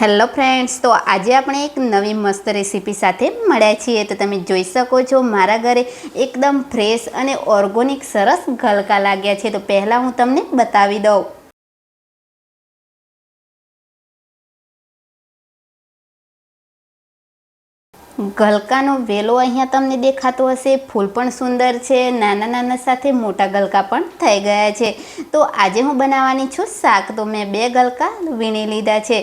Hello friends, તો આજે આપણે એક નવી મસ્ત રેસીપી સાથે મળ્યા છીએ. તો તમે જોઈ શકો છો, મારા ઘરે એકદમ ફ્રેશ અને ઓર્ગોનિક સરસ ગલકા લાગ્યા છે. તો પહેલાં હું તમને બતાવી દઉં. ગલકાનો વેલો અહીંયા તમને દેખાતો હશે. ફૂલ પણ સુંદર છે. નાના નાના સાથે મોટા ગલકા પણ થઈ ગયા છે. તો આજે હું બનાવવાની છું શાક. તો મેં બે ગલકા વીણી લીધા છે.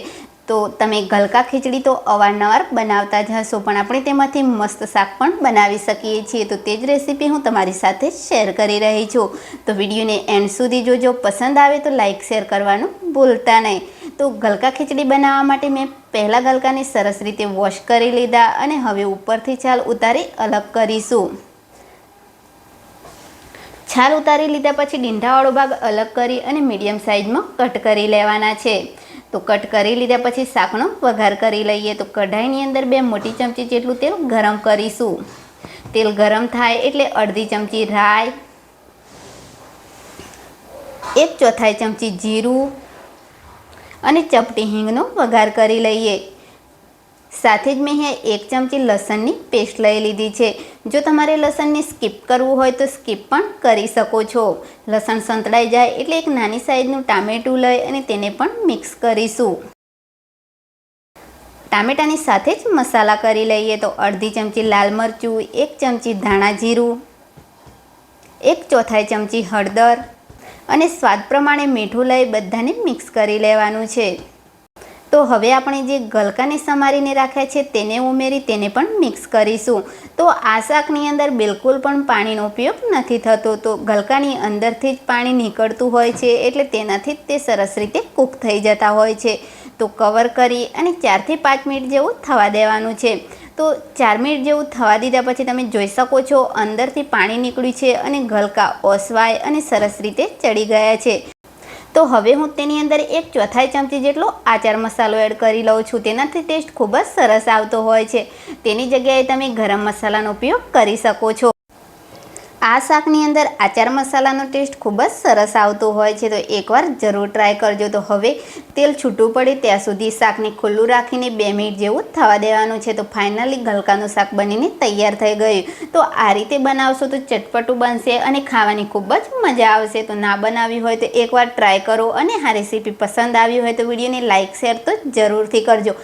તો તમે ગલકા ખીચડી તો અવારનવાર બનાવતા જ હશો, પણ આપણે તેમાંથી મસ્ત શાક પણ બનાવી શકીએ છીએ. તો તે જ રેસીપી હું તમારી સાથે શેર કરી રહી છું. તો વિડીયોને એન્ડ સુધી જોજો. પસંદ આવે તો લાઇક શેર કરવાનું ભૂલતા નહીં. તો ગલકા ખીચડી બનાવવા માટે મેં પહેલાં ગલકાને સરસ રીતે વોશ કરી લીધા અને હવે ઉપરથી છાલ ઉતારી અલગ કરીશું. છાલ ઉતારી લીધા પછી ડીંઢાવાળો ભાગ અલગ કરી અને મીડિયમ સાઇઝમાં કટ કરી લેવાના છે. તો કટ કરી લીધા પછી શાકનો વઘાર કરી લઈએ. તો કઢાઈની અંદર બે મોટી ચમચી જેટલું તેલ ગરમ કરીશું. તેલ ગરમ થાય એટલે અડધી ચમચી રાઈ, એક ચોથાઈ ચમચી જીરું અને ચપટી હિંગનો વઘાર કરી લઈએ. સાથે જ મેં એક ચમચી લસણની પેસ્ટ લઈ લીધી છે. જો તમારે લસણને સ્કીપ કરવું હોય તો સ્કીપ પણ કરી શકો છો. લસણ સંતળાઈ જાય એટલે એક નાની સાઈઝનું ટામેટું લઈ અને તેને પણ મિક્સ કરીશું. ટામેટાની સાથે જ મસાલા કરી લઈએ તો અડધી ચમચી લાલ મરચું, એક ચમચી ધાણા જીરું, એક ચોથાઈ ચમચી હળદર અને સ્વાદ પ્રમાણે મીઠું લઈ બધાને મિક્સ કરી લેવાનું છે. તો હવે આપણે જે ગલકાને સમારીને રાખ્યા છે તેને ઉમેરી તેને પણ મિક્સ કરીશું. તો આ શાકની અંદર બિલકુલ પણ પાણીનો ઉપયોગ નથી થતો. તો ગલકાની અંદરથી જ પાણી નીકળતું હોય છે એટલે તેનાથી તે સરસ રીતે કૂક થઈ જતા હોય છે. તો કવર કરી અને ચારથી પાંચ મિનિટ જેવું થવા દેવાનું છે. તો ચાર મિનિટ જેવું થવા દીધા પછી તમે જોઈ શકો છો અંદરથી પાણી નીકળ્યું છે અને ગલકા ઓસવાય અને સરસ રીતે ચડી ગયા છે. તો હવે હું તેની અંદર એક ચોથાઈ ચમચી જેટલો આચાર મસાલો એડ કરી લઉં છું. તેનાથી ટેસ્ટ ખૂબ જ સરસ આવતો હોય છે. તેની જગ્યાએ તમે ગરમ મસાલાનો ઉપયોગ કરી શકો છો. આ શાકની અંદર આચાર મસાલાનો ટેસ્ટ ખૂબ જ સરસ આવતો હોય છે, તો એકવાર જરૂર ટ્રાય કરજો. તો હવે તેલ છૂટું પડે ત્યાં સુધી શાકને ખુલ્લું રાખીને બે મિનિટ જેવું થવા દેવાનું છે, તો ફાઇનલી ગલકાનું શાક બનીને તૈયાર થઈ ગયું. તો આ રીતે બનાવશો તો ચટપટું બનશે અને ખાવાની ખૂબ જ મજા આવશે. તો ના બનાવી હોય તો એકવાર ટ્રાય કરો અને આ રેસીપી પસંદ આવી હોય તો વિડીયોને લાઇક શેર તો જરૂરથી કરજો.